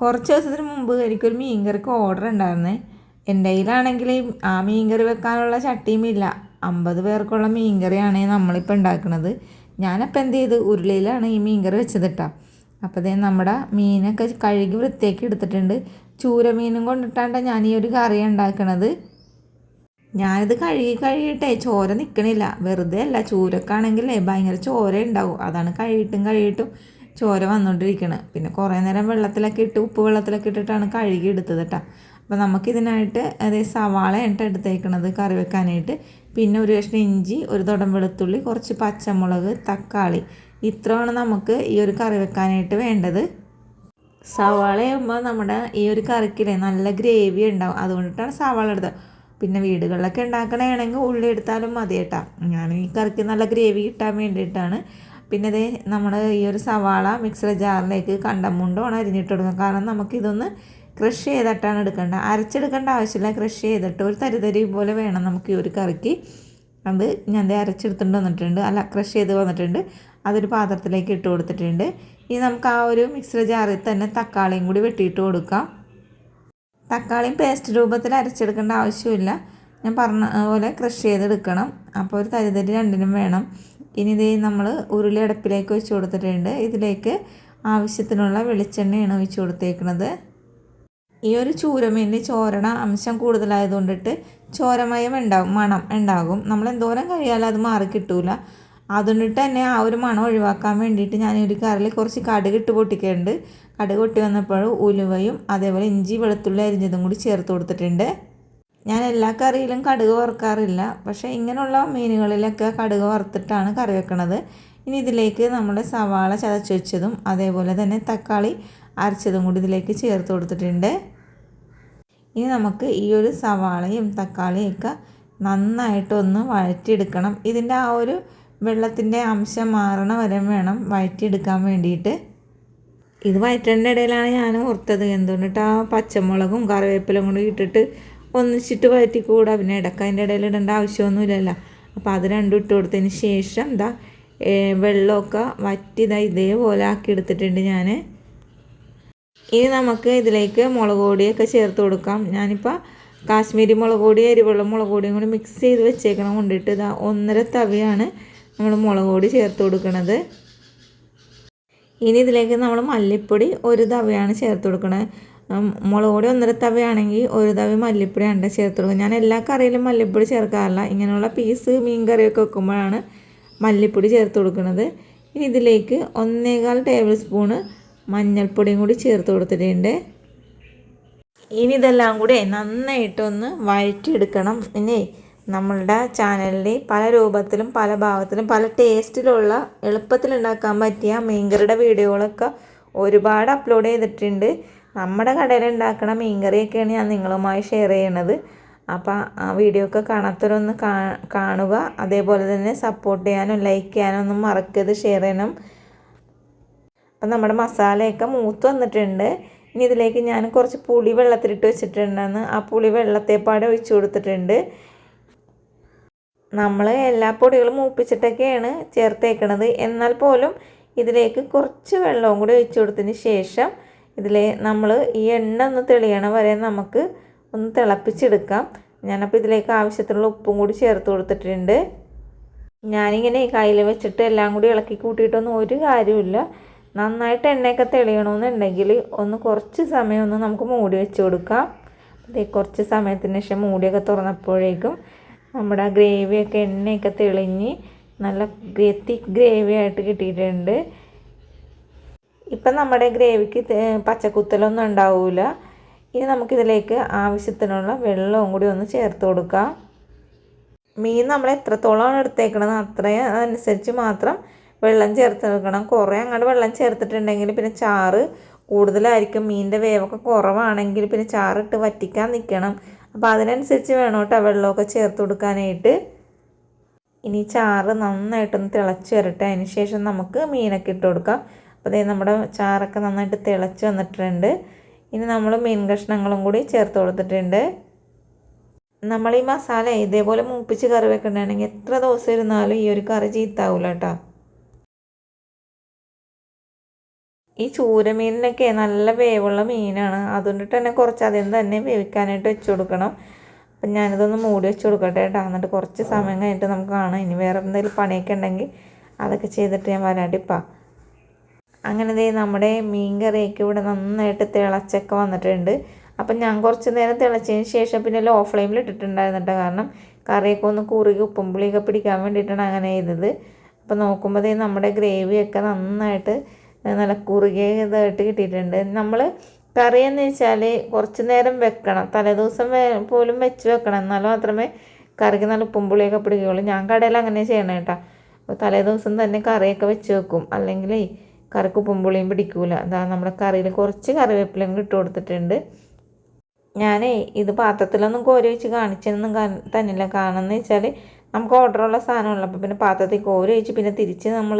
കുറച്ച് ദിവസത്തിന് മുമ്പ് എനിക്കൊരു മീൻകറിക്ക് ഓർഡർ ഉണ്ടായിരുന്നേ. എന്റെ കയ്യിലാണെങ്കിൽ ആ മീൻകറി വെക്കാനുള്ള ചട്ടിയും ഇല്ല. അമ്പത് പേർക്കുള്ള മീൻകറിയാണ് നമ്മളിപ്പോൾ ഉണ്ടാക്കുന്നത്. ഞാനപ്പോൾ എന്ത് ചെയ്ത്? ഉരുളിയിലാണ് ഈ മീൻകറി വെച്ചത് കേട്ടോ അപ്പോൾ അതേ നമ്മുടെ മീനൊക്കെ കഴുകി വൃത്തിയാക്കി എടുത്തിട്ടുണ്ട്. ചൂര മീനും കൊണ്ടിട്ടാണ് ഞാൻ ഈ ഒരു കറി ഉണ്ടാക്കണത്. ഞാനിത് കഴുകി കഴുകിയിട്ടേ ചോര നിൽക്കണില്ല വെറുതെ അല്ല ചൂരക്കാണെങ്കിലേ ഭയങ്കര ചോര ഉണ്ടാവും അതാണ് കഴുകിയിട്ടും കഴുകിയിട്ടും ചോര വന്നുകൊണ്ടിരിക്കണം പിന്നെ കുറേ നേരം വെള്ളത്തിലൊക്കെ ഇട്ട് ഉപ്പ് വെള്ളത്തിലൊക്കെ ഇട്ടിട്ടാണ് കഴുകി എടുത്തത് കേട്ടോ അപ്പോൾ നമുക്കിതിനായിട്ട് അതേ സവാള ഇട്ട് എടുത്തേക്കണത് കറി വെക്കാനായിട്ട്. പിന്നെ ഒരു കഷ്ണം ഇഞ്ചി ഒരു തുടം വെളുത്തുള്ളി കുറച്ച് പച്ചമുളക് തക്കാളി. ഇത്രയാണ് നമുക്ക് ഈ ഒരു കറി വെക്കാനായിട്ട് വേണ്ടത്. സവാള ആകുമ്പോൾ നമ്മുടെ ഈ ഒരു കറിക്കില്ലേ നല്ല ഗ്രേവി ഉണ്ടാവും. അതുകൊണ്ടിട്ടാണ് സവാള എടുത്തത്. പിന്നെ വീടുകളിലൊക്കെ ഉണ്ടാക്കണമെങ്കിൽ ഉള്ളി എടുത്താലും മതി കേട്ടോ ഞാൻ ഈ കറിക്ക് നല്ല ഗ്രേവി കിട്ടാൻ വേണ്ടിയിട്ടാണ് പിന്നെ ഇതേ നമ്മൾ ഈ ഒരു സവാള മിക്സർ ജാറിലേക്ക് കണ്ടമുണ്ടോണ് അരിഞ്ഞിട്ട് കൊടുക്കുക കാരണം നമുക്കിതൊന്ന് ക്രഷ് ചെയ്തിട്ടാണ് എടുക്കേണ്ടത്. അരച്ചെടുക്കേണ്ട ആവശ്യമില്ല. ക്രഷ് ചെയ്തിട്ട് ഒരു തരിതരി പോലെ വേണം നമുക്ക് ഈ ഒരു കറിക്ക്. അത് ഞാൻ അരച്ചെടുത്തിട്ട് വന്നിട്ടുണ്ട്. അല്ല ക്രഷ് ചെയ്ത് വന്നിട്ടുണ്ട്. അതൊരു പാത്രത്തിലേക്ക് ഇട്ട് കൊടുത്തിട്ടുണ്ട്. ഇനി നമുക്ക് ആ ഒരു മിക്സർ ജാറിൽ തന്നെ തക്കാളിയും കൂടി വെട്ടിയിട്ട് കൊടുക്കാം. തക്കാളിയും പേസ്റ്റ് രൂപത്തിൽ അരച്ചെടുക്കേണ്ട ആവശ്യമില്ല. ഞാൻ പറഞ്ഞ പോലെ ക്രഷ് ചെയ്തെടുക്കണം. അപ്പോൾ ഒരു തരിതരി രണ്ടിനും വേണം. ഇനി ഇതേ നമ്മൾ ഉരുളി അടുപ്പിലേക്ക് വെച്ച് കൊടുത്തിട്ടുണ്ട്. ഇതിലേക്ക് ആവശ്യത്തിനുള്ള വെളിച്ചെണ്ണയാണ് ഒഴിച്ച് കൊടുത്തേക്കുന്നത് ഈ ഒരു ചൂരമീനിന് ചോരണ അംശം കൂടുതലായതുകൊണ്ടിട്ട് ചോരമയം ഉണ്ടാകും മണം ഉണ്ടാകും. നമ്മൾ എന്തോരം കഴിയാലും അത് മാറി കിട്ടൂല. അതുകൊണ്ടിട്ട് തന്നെ ആ ഒരു മണം ഒഴിവാക്കാൻ വേണ്ടിയിട്ട് ഞാൻ ഒരു കറിൽ കുറച്ച് കടുക് ഇട്ട് പൊട്ടിക്കുന്നുണ്ട് കടുക് പൊട്ടി വന്നപ്പോൾ ഉലുവയും അതേപോലെ ഇഞ്ചി വെളുത്തുള്ളി അരിഞ്ഞതും കൂടി ചേർത്ത് കൊടുത്തിട്ടുണ്ട്. ഞാൻ എല്ലാ കറിയിലും കടുക് വറുക്കാറില്ല. പക്ഷേ ഇങ്ങനെയുള്ള മീനുകളിലൊക്കെ കടുക് വറുത്തിട്ടാണ് കറി വെക്കണത്. ഇനി ഇതിലേക്ക് നമ്മുടെ സവാള ചതച്ച് വെച്ചതും അതേപോലെ തന്നെ തക്കാളി അരച്ചതും കൂടി ഇതിലേക്ക് ചേർത്ത് കൊടുത്തിട്ടുണ്ട്. ഇനി നമുക്ക് ഈ ഒരു സവാളയും തക്കാളിയും ഒക്കെ നന്നായിട്ടൊന്ന് വഴറ്റിയെടുക്കണം. ഇതിന്റെ ആ ഒരു വെള്ളത്തിന്റെ അംശം മാറണ വരെ വേണം വഴറ്റിയെടുക്കാൻ വേണ്ടിയിട്ട്. ഇത് വയറ്റേണ്ട ഇടയിലാണ് ഞാൻ ഓർത്തത് എന്തുകൊണ്ടിട്ട് ആ പച്ചമുളകും കറിവേപ്പിലും കൂടി ഇട്ടിട്ട് ഒന്നിച്ചിട്ട് വഴറ്റിക്കൂടാ പിന്നെ ഇടയ്ക്ക് അതിന്റെ ഇടയിൽ ഇടേണ്ട ആവശ്യമൊന്നുമില്ലല്ലോ. അപ്പോൾ അത് രണ്ടും ഇട്ട് കൊടുത്തതിന് ശേഷം എന്താ വെള്ളമൊക്കെ വറ്റി ഇതാ ഇതേപോലെ ആക്കി എടുത്തിട്ടുണ്ട് ഞാൻ ഇനി നമുക്ക് ഇതിലേക്ക് മുളക് പൊടിയൊക്കെ ചേർത്ത് കൊടുക്കാം. ഞാനിപ്പോൾ കാശ്മീരി മുളക് പൊടി എരിവുള്ള മുളക് പൊടിയും കൂടി മിക്സ് ചെയ്ത് വെച്ചേക്കണം. കൊണ്ടിട്ട് ഇതാ ഒന്നര തവിയാണ് നമ്മൾ മുളക് പൊടി ചേർത്ത് കൊടുക്കണത്. ഇനി ഇതിലേക്ക് നമ്മൾ മല്ലിപ്പൊടി ഒരു തവയാണ് ചേർത്ത് കൊടുക്കണത്. മുളക് പൊടി ഒന്നര തവയാണെങ്കിൽ ഒരു തവി മല്ലിപ്പൊടി ഉണ്ട് ചേർത്ത് കൊടുക്കുക ഞാൻ എല്ലാ കറിയിലും മല്ലിപ്പൊടി ചേർക്കാറില്ല. ഇങ്ങനെയുള്ള പീസ് മീൻ കറിയൊക്കെ വെക്കുമ്പോഴാണ് മല്ലിപ്പൊടി ചേർത്ത് കൊടുക്കുന്നത്. ഇനി ഇതിലേക്ക് ഒന്നേകാൽ ടേബിൾ സ്പൂണ് മഞ്ഞൾപ്പൊടിയും കൂടി ചേർത്ത് കൊടുത്തിട്ടുണ്ട്. ഇനി ഇതെല്ലാം കൂടി നന്നായിട്ടൊന്ന് വഴറ്റിയെടുക്കണം. ഇനി നമ്മളുടെ ചാനലിൽ പല രൂപത്തിലും പല ഭാവത്തിലും പല ടേസ്റ്റിലുള്ള എളുപ്പത്തിൽ ഉണ്ടാക്കാൻ പറ്റിയ മീൻകറിയുടെ വീഡിയോകളൊക്കെ ഒരുപാട് അപ്ലോഡ് ചെയ്തിട്ടുണ്ട്. നമ്മുടെ കടയിൽ ഉണ്ടാക്കുന്ന മീൻകറിയൊക്കെയാണ് ഞാൻ നിങ്ങളുമായി ഷെയർ ചെയ്യണത്. അപ്പോൾ ആ വീഡിയോ ഒക്കെ കാണാത്തവരൊന്ന് കാണുക. അതേപോലെ തന്നെ സപ്പോർട്ട് ചെയ്യാനും ലൈക്ക് ചെയ്യാനും ഒന്നും മറക്കരുത്. ഷെയർ ചെയ്യണം. അപ്പം നമ്മുടെ മസാലയൊക്കെ മൂത്ത് വന്നിട്ടുണ്ട്. ഇനി ഇതിലേക്ക് ഞാൻ കുറച്ച് പുളി വെള്ളത്തിലിട്ട് വെച്ചിട്ടുണ്ടെന്ന് ആ പുളി വെള്ളത്തെപ്പാടെ ഒഴിച്ചു കൊടുത്തിട്ടുണ്ട്. നമ്മൾ എല്ലാ പൊടികളും മൂപ്പിച്ചിട്ടൊക്കെയാണ് ചേർത്തേക്കണത്. എന്നാൽ പോലും ഇതിലേക്ക് കുറച്ച് വെള്ളവും കൂടി ഒഴിച്ചു കൊടുത്തതിന് ശേഷം ഇതിൽ നമ്മൾ ഈ എണ്ണ ഒന്ന് തെളിയണ വരെ നമുക്ക് ഒന്ന് തിളപ്പിച്ചെടുക്കാം. ഞാനപ്പോൾ ഇതിലേക്ക് ആവശ്യത്തിനുള്ള ഉപ്പും കൂടി ചേർത്ത് കൊടുത്തിട്ടുണ്ട്. ഞാനിങ്ങനെ കയ്യിൽ വെച്ചിട്ട് എല്ലാം കൂടി ഇളക്കി കൂട്ടിയിട്ടൊന്നും ഒരു കാര്യമില്ല നന്നായിട്ട് എണ്ണയൊക്കെ തെളിയണമെന്നുണ്ടെങ്കിൽ ഒന്ന് കുറച്ച് സമയം ഒന്ന് നമുക്ക് മൂടി വെച്ച് കൊടുക്കാം. അതേ കുറച്ച് സമയത്തിന് ശേഷം മൂടിയൊക്കെ തുറന്നപ്പോഴേക്കും നമ്മുടെ ഗ്രേവിയൊക്കെ എണ്ണയൊക്കെ തെളിഞ്ഞ് നല്ല തിക്ക് ഗ്രേവി ആയിട്ട് കിട്ടിയിട്ടുണ്ട്. ഇപ്പം നമ്മുടെ ഗ്രേവിക്ക് പച്ചക്കുത്തലൊന്നും ഉണ്ടാവില്ല ഇനി നമുക്കിതിലേക്ക് ആവശ്യത്തിനുള്ള വെള്ളവും കൂടി ഒന്ന് ചേർത്ത് കൊടുക്കാം. മീൻ നമ്മൾ എത്രത്തോളമാണ് എടുത്തേക്കണത് അത്രയും അതനുസരിച്ച് മാത്രം വെള്ളം ചേർത്ത് വെക്കണം കുറേ അങ്ങോട്ട് വെള്ളം ചേർത്തിട്ടുണ്ടെങ്കിൽ പിന്നെ ചാറ് കൂടുതലായിരിക്കും. മീനിന്റെ വേവൊക്കെ കുറവാണെങ്കിൽ പിന്നെ ചാറിട്ട് വറ്റിക്കാൻ നിൽക്കണം. അപ്പോൾ അതിനനുസരിച്ച് വേണം കേട്ടോ വെള്ളമൊക്കെ ചേർത്ത് കൊടുക്കാനായിട്ട്. ഇനി ചാറ് നന്നായിട്ടൊന്ന് തിളച്ച് വരട്ടെ. അതിന് ശേഷം നമുക്ക് മീനൊക്കെ ഇട്ട് കൊടുക്കാം. അപ്പോൾ ദേ നമ്മുടെ ചാറൊക്കെ നന്നായിട്ട് തിളച്ച് വന്നിട്ടുണ്ട്. ഇനി നമ്മൾ മീൻ കഷ്ണങ്ങളും കൂടി ചേർത്ത് കൊടുത്തിട്ടുണ്ട്. നമ്മൾ ഈ മസാല ഇതേപോലെ മൂപ്പിച്ച് കറി വെക്കണമെങ്കിൽ എത്ര ദിവസം ഇരുന്നാലും ഈ ഒരു കറി ചീത്താവില്ല കേട്ടോ. ഈ ചൂരമീനിനൊക്കെ നല്ല വേവുള്ള മീനാണ്. അതുകൊണ്ടിട്ട് തന്നെ കുറച്ച് അധികം തന്നെ വേവിക്കാനായിട്ട് വെച്ച് കൊടുക്കണം. അപ്പം ഞാനിതൊന്ന് മൂടി വെച്ച് കൊടുക്കട്ടെ കേട്ടോ. എന്നിട്ട് കുറച്ച് സമയം കഴിഞ്ഞിട്ട് നമുക്ക് കാണാം. ഇനി വേറെ എന്തെങ്കിലും പണിയൊക്കെ ഉണ്ടെങ്കിൽ അതൊക്കെ ചെയ്തിട്ട് ഞാൻ വരാണ്ടിപ്പാ അങ്ങനെ ദേ നമ്മുടെ മീൻ കറിയൊക്കെ ഇവിടെ നന്നായിട്ട് തിളച്ചൊക്കെ വന്നിട്ടുണ്ട്. അപ്പം ഞാൻ കുറച്ച് നേരം തിളച്ചതിന് ശേഷം പിന്നെ ലോ ഫ്ലെയിമിൽ ഇട്ടിട്ടുണ്ടായിരുന്നു കേട്ടോ കാരണം കറിയൊക്കെ ഒന്ന് കുറുകി ഉപ്പും പുളിയൊക്കെ പിടിക്കാൻ വേണ്ടിയിട്ടാണ് അങ്ങനെ ചെയ്തത്. അപ്പോൾ നോക്കുമ്പോൾ ദേ നമ്മുടെ ഗ്രേവിയൊക്കെ നന്നായിട്ട് നല്ല കുറുകിയതായിട്ട് കിട്ടിയിട്ടുണ്ട്. നമ്മൾ കറി എന്ന് വെച്ചാൽ കുറച്ച് നേരം വെക്കണം. തലേദിവസം പോലും വെച്ച് വെക്കണം. എന്നാൽ മാത്രമേ കറിക്ക് നല്ല ഉപ്പും പുളിയൊക്കെ പിടിക്കുകയുള്ളൂ. ഞാൻ കടയിൽ അങ്ങനെ ചെയ്യണം കേട്ടോ. അപ്പോൾ തലേദിവസം തന്നെ കറിയൊക്കെ വെച്ച് വെക്കും. അല്ലെങ്കിൽ കറിക്ക് ഉപ്പും പുളിയും പിടിക്കൂല. അതാ നമ്മുടെ കറിയിൽ കുറച്ച് കറിവേപ്പിലയും ഇട്ട് കൊടുത്തിട്ടുണ്ട്. ഞാനേ ഇത് പാത്രത്തിലൊന്നും കോരി വെച്ച് കാണിച്ചെന്നും തന്നില്ല. കാരണം എന്ന് വെച്ചാൽ നമുക്ക് ഓർഡറുള്ള സാധനമുള്ള അപ്പോൾ പിന്നെ പാത്രത്തിൽ കോരി വെച്ച് പിന്നെ തിരിച്ച് നമ്മൾ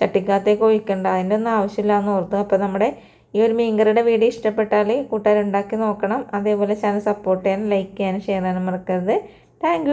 ചട്ടിക്കകത്തേക്ക് ഒഴിക്കണ്ട. അതിന്റെ ഒന്നും ആവശ്യമില്ല എന്ന് ഓർത്തു. അപ്പോൾ നമ്മുടെ ഈ ഒരു മീൻകറിയുടെ വീഡിയോ ഇഷ്ടപ്പെട്ടാൽ കൂട്ടുകാരുണ്ടാക്കി നോക്കണം. അതേപോലെ ചാനൽ സപ്പോർട്ട് ചെയ്യാനും ലൈക്ക് ചെയ്യാനും ഷെയർ ചെയ്യാനും മറക്കരുത്. താങ്ക്